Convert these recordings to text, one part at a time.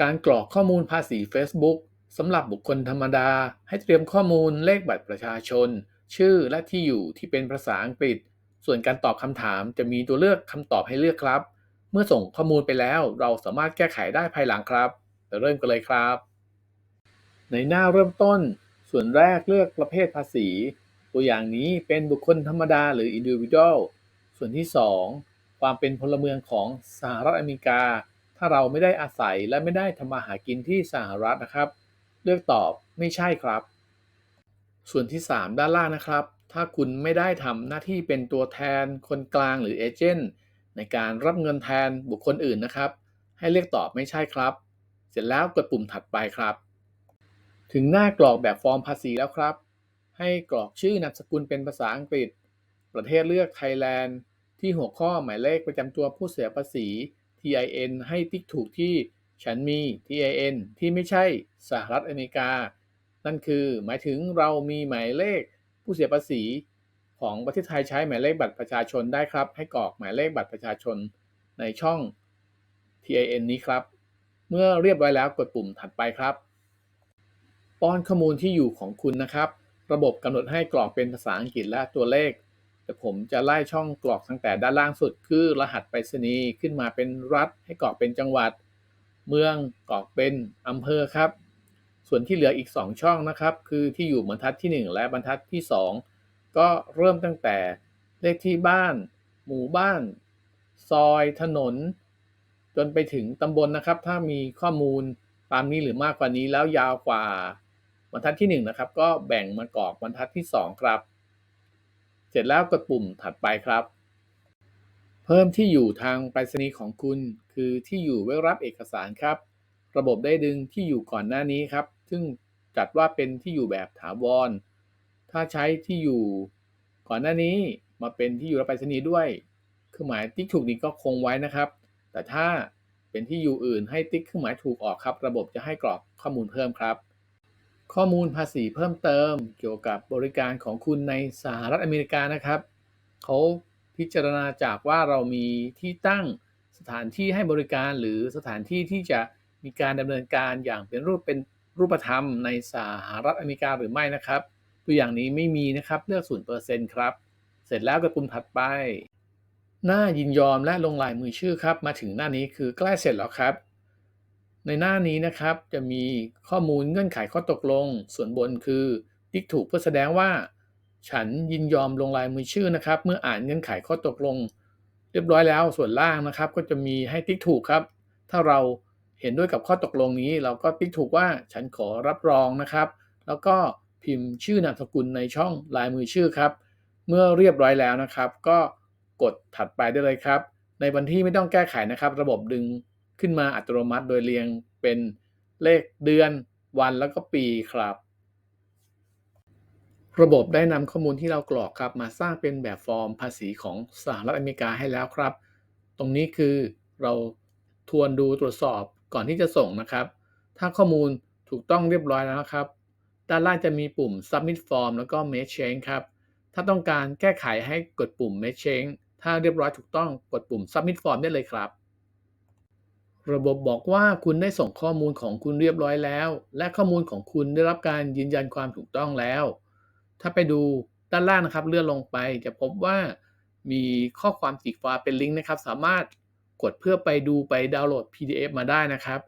การกรอกข้อมูลภาษี Facebook สำหรับบุคคลธรรมดา ให้เตรียมข้อมูลเลขบัตรประชาชน ชื่อและที่อยู่ที่เป็นภาษาอังกฤษ ส่วนการตอบคำถามจะมีตัวเลือกคำตอบให้เลือกครับ เมื่อส่งข้อมูลไปแล้วเราสามารถแก้ไขได้ภายหลังครับเริ่มกันเลยครับ ในหน้าเริ่มต้น ส่วนแรกเลือกประเภทภาษี ตัวอย่างนี้เป็นบุคคลธรรมดาหรือ individual ส่วนที่ 2 ความเป็นพลเมืองของสหรัฐอเมริกา ถ้าเราไม่ได้อาศัยและไม่ได้ทำมาหากินที่สหรัฐนะครับ เลือกตอบไม่ใช่ครับ ส่วนที่ 3 ด้านล่างนะครับ ถ้าคุณไม่ได้ทำหน้าที่เป็นตัวแทน คนกลางหรือเอเจนต์ในการรับเงินแทนบุคคลอื่นนะครับ ให้เลือกตอบไม่ใช่ครับ เสร็จแล้วกดปุ่มถัดไปครับ ถึงหน้ากรอกแบบฟอร์มภาษีแล้วครับ ให้กรอกชื่อนามสกุลเป็นภาษาอังกฤษ ประเทศเลือกไทยแลนด์ที่หัวข้อหมายเลขประจำตัวผู้เสียภาษี TIN ให้ติ๊กถูกที่ฉันมี TIN ที่ไม่ใช่สหรัฐอเมริกา นั่นคือหมายถึงเรามีหมายเลขผู้เสียภาษี ของประเทศไทยใช้หมายเลขบัตรประชาชนได้ครับ ให้กรอกหมายเลขบัตรประชาชนในช่อง TIN นี้ครับ เมื่อเรียบร้อยแล้วกดปุ่มถัดไปครับ ป้อนข้อมูลที่อยู่ของคุณนะครับ ระบบกำหนดให้กรอกเป็นภาษาอังกฤษและตัวเลข แต่ผมจะไล่ช่องกรอกตั้งแต่ด้านล่างสุดคือรหัสไปรษณีย์ขึ้นมาเป็นรัฐ ให้กรอกเป็นจังหวัด เมืองกรอกเป็นอำเภอครับ ส่วนที่เหลืออีก 2 ช่องนะครับ คือที่อยู่บรรทัดที่ 1 และบรรทัดที่ 2 ก็เริ่มตั้งแต่เลขที่บ้าน หมู่บ้าน ซอยถนน จนไปถึงตำบลนะครับ ถ้ามีข้อมูลตามนี้หรือมากกว่านี้แล้วยาวกว่าบรรทัดที่ 1 นะครับ ก็แบ่งมากรอกบรรทัดที่ 2 ครับ เสร็จแล้วกดปุ่มถัดไปครับ เพิ่มที่อยู่ทางไปรษณีย์ของคุณ คือที่อยู่ไว้รับเอกสารครับ ระบบได้ดึงที่อยู่ก่อนหน้านี้ครับ ซึ่งจัดว่าเป็นที่อยู่แบบถาวร ถ้าใช้ที่อยู่ก่อนหน้านี้มาเป็นที่อยู่รับไปรษณีย์ด้วย เครื่องหมายติ๊กถูกนี้ก็คงไว้นะครับ แต่ถ้าเป็นที่อยู่อื่นให้ติ๊กเครื่องหมายถูกออกครับ ระบบจะให้กรอกข้อมูลเพิ่มครับ ข้อมูลภาษีเพิ่มเติมเกี่ยวกับบริการของคุณในสหรัฐอเมริกานะครับเขาพิจารณาจากว่าเรามีที่ตั้งสถานที่ให้บริการหรือสถานที่ที่จะมีการดำเนินการอย่างเป็นรูปเป็นรูปธรรมในสหรัฐอเมริกาหรือไม่นะครับ ตัวอย่างนี้ไม่มีนะครับเลือก0%ครับ เสร็จแล้วกดปุ่มถัดไป หน้ายินยอมและลงลายมือชื่อครับ มาถึงหน้านี้คือใกล้เสร็จแล้วครับ ในหน้านี้นะครับจะมีข้อมูลเงื่อนไขข้อตกลง ส่วนบนคือติ๊กถูกเพื่อแสดงว่า ฉันยินยอมลงลายมือชื่อนะครับ เมื่ออ่านเงื่อนไขข้อตกลง เรียบร้อยแล้วส่วนล่างนะครับ ก็จะมีให้ติ๊กถูกครับ ถ้าเราเห็นด้วยกับข้อตกลงนี้ เราก็ติ๊กถูกว่าฉันขอรับรองนะครับ แล้วก็พิมพ์ชื่อนามสกุลในช่องลายมือชื่อครับ เมื่อเรียบร้อยแล้วนะครับ ก็กดถัดไปได้เลยครับ ในวันที่ไม่ต้องแก้ไขนะครับ ระบบดึง ขึ้นมาอัตโนมัติโดยเรียงเป็นเลขเดือนวันแล้วก็ปีครับ ระบบได้นำข้อมูลที่เรากรอกครับ มาสร้างเป็นแบบฟอร์มภาษีของสหรัฐอเมริกาให้แล้วครับ ตรงนี้คือเราทวนดูตรวจสอบก่อนที่จะส่งนะครับ ถ้าข้อมูลถูกต้องเรียบร้อยแล้วครับ ด้านล่างจะมีปุ่ม submit form แล้วก็ make change ครับ ถ้าต้องการแก้ไขให้กดปุ่ม make change ถ้าเรียบร้อยถูกต้องกดปุ่ม submit form ได้เลยครับ ระบบบอกว่าคุณได้ส่งข้อมูลของคุณเรียบร้อยแล้ว และข้อมูลของคุณได้รับการยืนยันความถูกต้องแล้ว ถ้าไปดูด้านล่างนะครับเลื่อนลงไปจะพบว่ามีข้อความสีฟ้าเป็นลิงก์นะครับ สามารถกดเพื่อไปดูไปดาวน์โหลด PDF มาได้นะครับ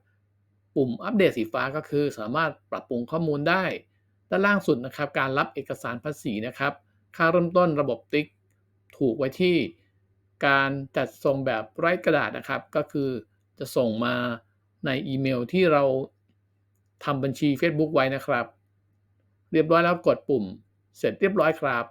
ปุ่มอัปเดตสีฟ้าก็คือ สามารถปรับปรุงข้อมูลได้ ด้านล่างสุดนะครับ การรับเอกสารภาษีนะครับ ค่าเริ่มต้นระบบติ๊กถูกไว้ที่ การจัดส่งแบบไร้กระดาษนะครับ ก็คือ จะส่งมาในอีเมลที่เราทำบัญชี Facebook ไว้นะครับ เรียบร้อยแล้วกดปุ่ม เสร็จเรียบร้อยครับ